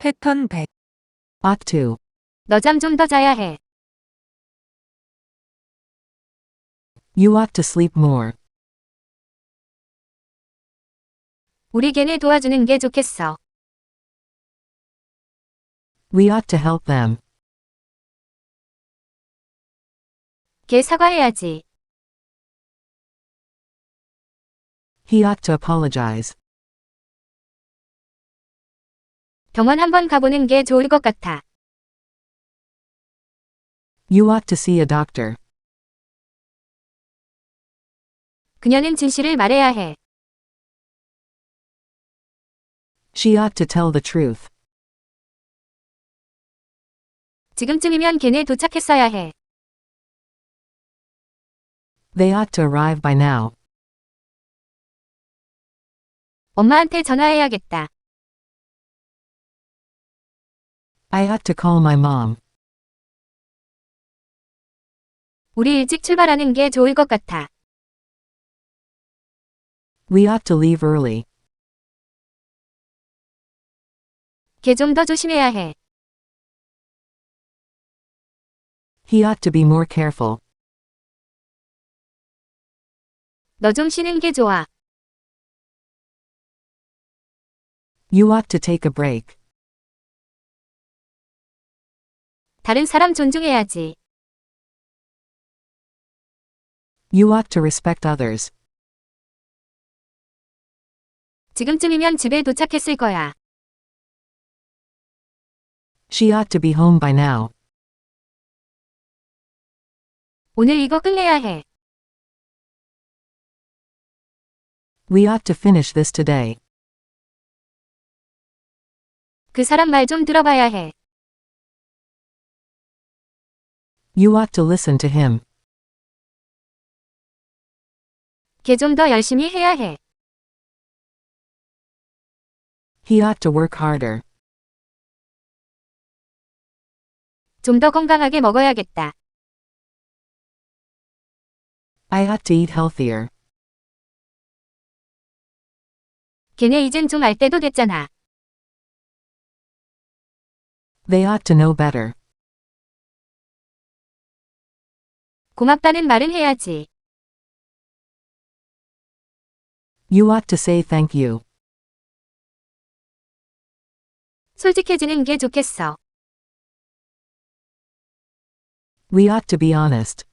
패턴 100. ought to, 너 잠 좀 더 자야 해. you ought to sleep more. 우리 걔네 도와주는 게 좋겠어. We ought to help them. 걔 사과해야지. He ought to apologize. 병원 한번 가보는 게 좋을 것 같아. You ought to see a doctor. 그녀는 진실을 말해야 해. She ought to tell the truth. 지금쯤이면 걔네 도착했어야 해. They ought to arrive by now. 엄마한테 전화해야겠다. I ought to call my mom. 우리 일찍 출발하는 게 좋을 것 같아. We ought to leave early. 걔 좀 더 조심해야 해. He ought to be more careful. 너 좀 쉬는 게 좋아. You ought to take a break. 다른 사람 존중해야지. You ought to respect others. 지금쯤이면 집에 도착했을 거야. She ought to be home by now. 오늘 이거 끝내야 해. We ought to finish this today. 그 사람 말 좀 들어봐야 해. You ought to listen to him. 걔 좀 더 열심히 해야 해. He ought to work harder. 좀 더 건강하게 먹어야겠다. I ought to eat healthier. 걔네 이젠 좀 알 때도 됐잖아. They ought to know better. 고맙다는 말은 해야지. You ought to say thank you. 솔직해지는 게 좋겠어. We ought to be honest.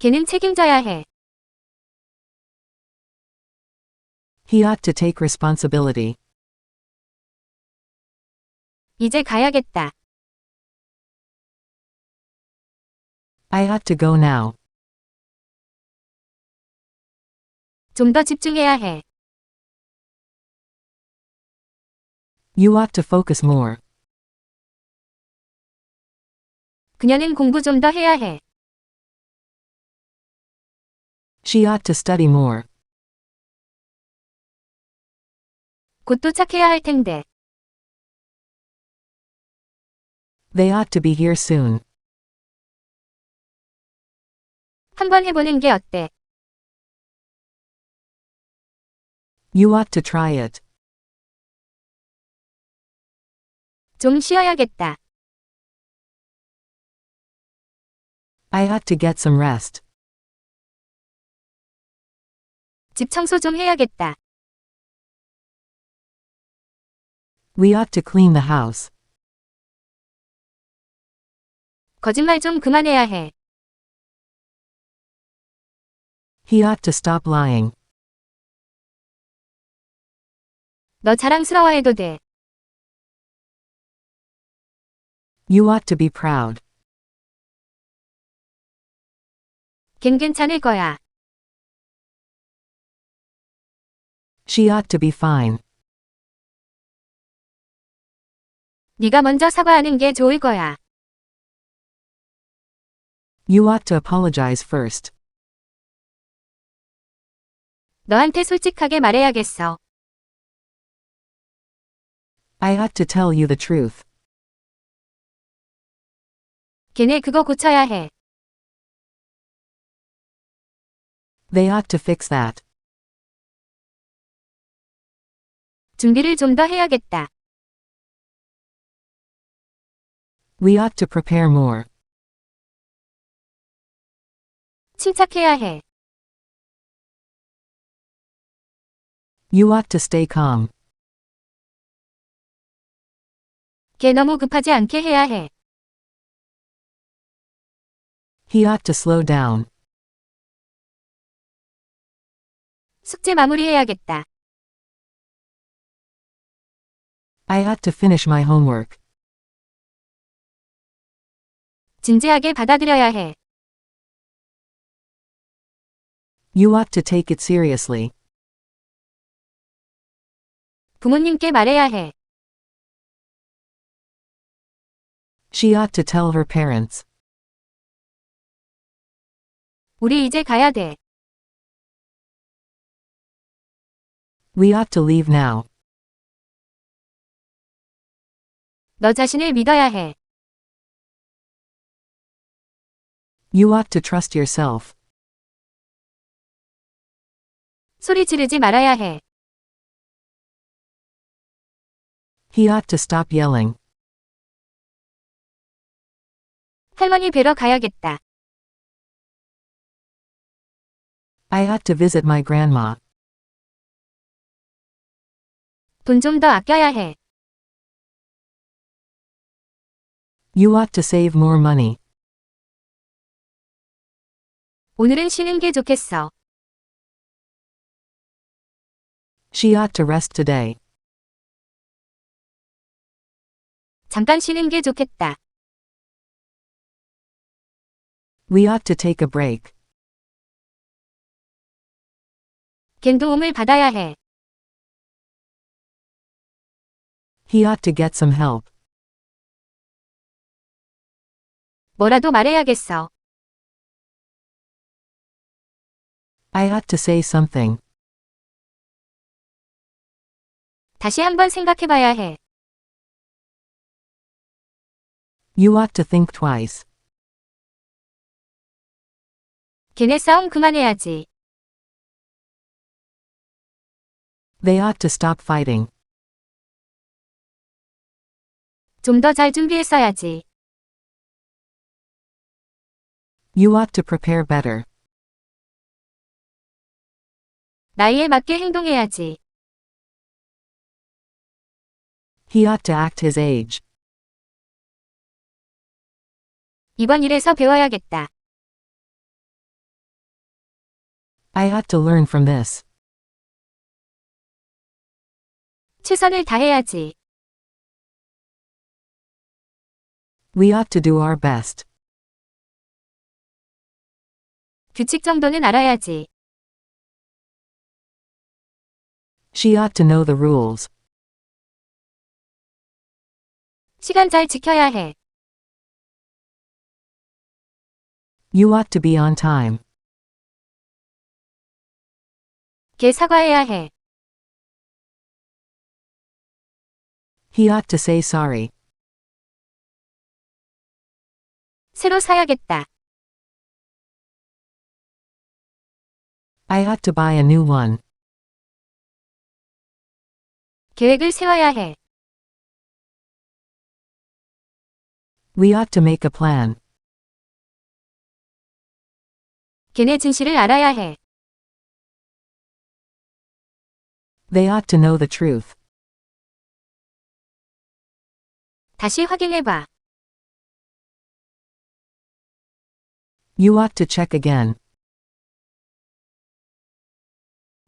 걔는 책임져야 해. He ought to take responsibility. 이제 가야겠다. I ought to go now. 좀 더 집중해야 해. You ought to focus more. 그녀는 공부 좀 더 해야 해. She ought to study more. 곧 도착해야 할 텐데. They ought to be here soon. 한번 해보는 게 어때? You ought to try it. 좀 쉬어야겠다. I ought to get some rest. 집 청소 좀 해야겠다. We ought to clean the house. 거짓말 좀 그만해야 해. He ought to stop lying. 너 자랑스러워해도 돼. You ought to be proud. 걘 괜찮을 거야. She ought to be fine. 네가 먼저 사과하는 게 좋을 거야. You ought to apologize first. 너한테 솔직하게 말해야겠어. I ought to tell you the truth. 걔네 그거 고쳐야 해. They ought to fix that. 준비를 좀 더 해야겠다. We ought to prepare more. 침착해야 해. You ought to stay calm. 걔 너무 급하지 않게 해야 해. He ought to slow down. 숙제 마무리해야겠다. I ought to finish my homework. 진지하게 받아들여야 해. You ought to take it seriously. 부모님께 말해야 해. She ought to tell her parents. 우리 이제 가야 돼. We ought to leave now. 너 자신을 믿어야 해. You ought to trust yourself. 소리 지르지 말아야 해. He ought to stop yelling. 할머니 뵈러 가야겠다. I ought to visit my grandma. 돈 좀 더 아껴야 해. You ought to save more money. 오늘은 쉬는 게 좋겠어. She ought to rest today. 잠깐 쉬는 게 좋겠다. We ought to take a break. 걘 도움을 받아야 해. He ought to get some help. 뭐라도 말해야겠어. I ought to say something. 다시 한번 생각해봐야 해. You ought to think twice. 걔네 싸움 그만해야지. They ought to stop fighting. 좀 더 잘 준비했어야지. You ought to prepare better. 나이에 맞게 행동해야지. He ought to act his age. 이번 일에서 배워야겠다. I ought to learn from this. 최선을 다해야지. We ought to do our best. 규칙 정도는 알아야지. She ought to know the rules. 시간 잘 지켜야 해. You ought to be on time. 걔 사과해야 해. He ought to say sorry. 새로 사야겠다. I ought to buy a new one. 계획을 세워야 해. We ought to make a plan. 걔네 진실을 알아야 해. They ought to know the truth. 다시 확인해봐. You ought to check again.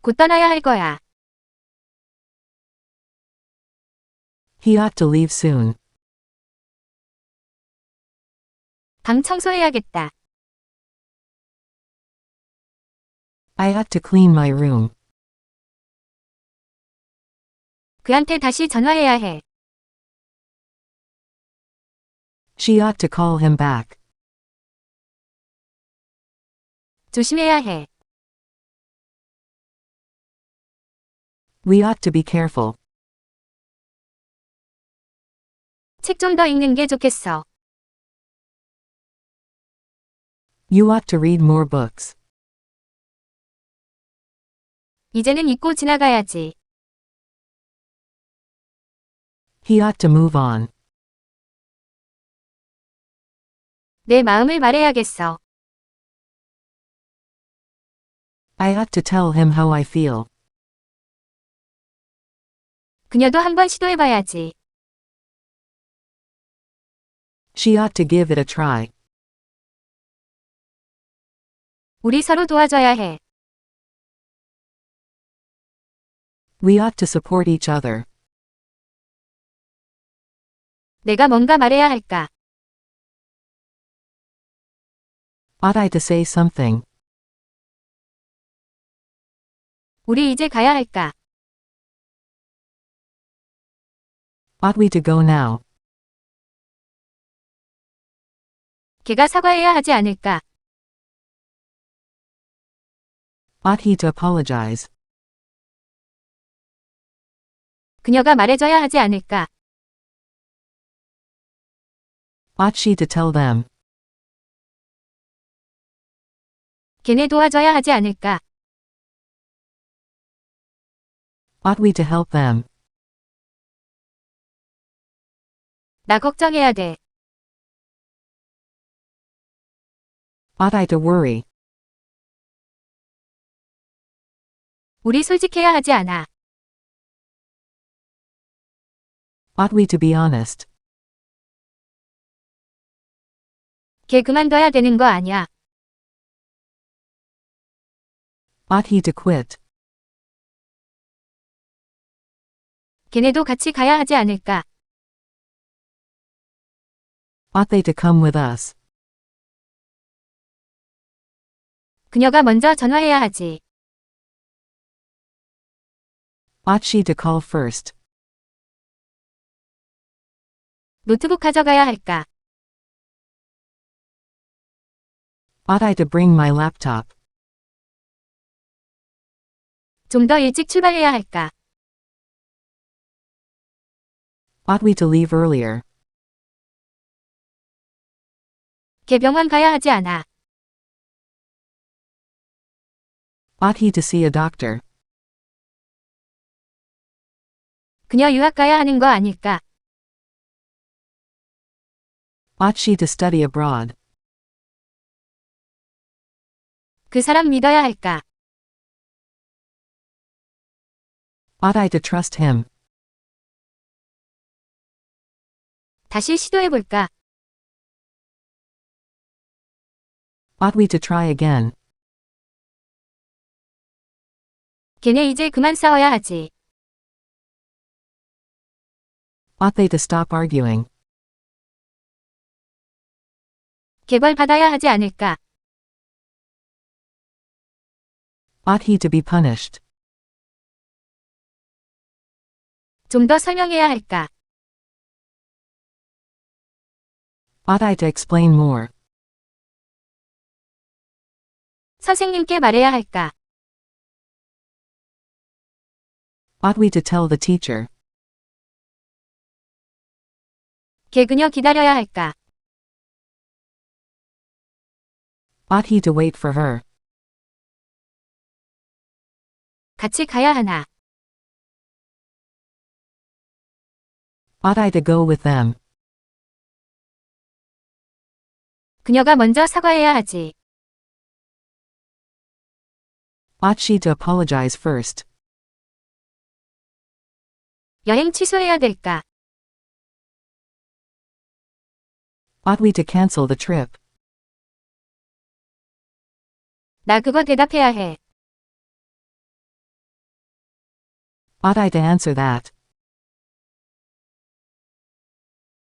곧 떠나야 할 거야. He ought to leave soon. 방 청소해야겠다. I ought to clean my room. 그한테 다시 전화해야 해. She ought to call him back. 조심해야 해. We ought to be careful. 책 좀 더 읽는 게 좋겠어. You ought to read more books. 이제는 잊고 지나가야지. He ought to move on. 내 마음을 말해야겠어. I ought to tell him how I feel. 그녀도 한번 시도해봐야지. She ought to give it a try. 우리 서로 도와줘야 해. We ought to support each other. 내가 뭔가 말해야 할까? Ought I to say something? 우리 이제 가야 할까? Ought we to go now? 걔가 사과해야 하지 않을까? Ought he to apologize? 그녀가 말해줘야 하지 않을까? Ought she to tell them? 걔네 도와줘야 하지 않을까? Ought we to help them? 나 걱정해야 돼. Ought I to worry? 우리 솔직해야 하지 않아. Ought we to be honest? 걔 그만둬야 되는 거 아니야. Ought he to quit? 걔네도 같이 가야 하지 않을까? Ought they to come with us? 그녀가 먼저 전화해야 하지. Ought she to call first? 노트북 가져가야 할까? Ought I to bring my laptop? 좀 더 일찍 출발해야 할까? Ought we to leave earlier? 걔 병원 가야 하지 않아. Ought he to see a doctor? 그녀 유학 가야 하는 거 아닐까? Ought she to study abroad? 그 사람 믿어야 할까? Ought I to trust him? 다시 시도해볼까? Ought we to try again? 걔네 이제 그만 싸워야 하지. Ought they to stop arguing? 개벌 받아야 하지 않을까? Ought he to be punished? 좀 더 설명해야 할까? Ought I to explain more? 선생님께 말해야 할까? Ought we to tell the teacher? 걔 그녀 기다려야 할까? Ought he to wait for her? 같이 가야 하나? Ought I to go with them? 그녀가 먼저 사과해야 하지. Ought she to apologize first? 여행 취소해야 될까? Ought we to cancel the trip? 나 그거 대답해야 해. Ought I to answer that?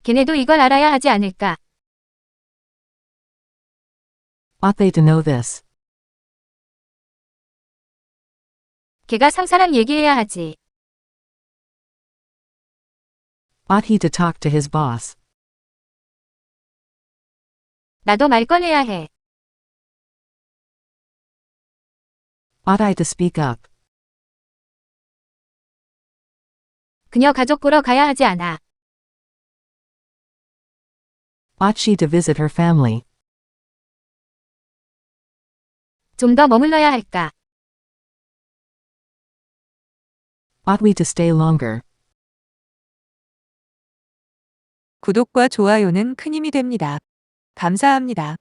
걔네도 이걸 알아야 하지 않을까? Ought they to know this? 걔가 상사랑 얘기해야 하지. Ought he to talk to his boss? 나도 말 꺼내야 해. Ought I to speak up? 그녀 가족 보러 가야 하지 않아. Ought she to visit her family? 좀 더 머물러야 할까? Ought we to stay longer? 구독과 좋아요는 큰 힘이 됩니다. 감사합니다.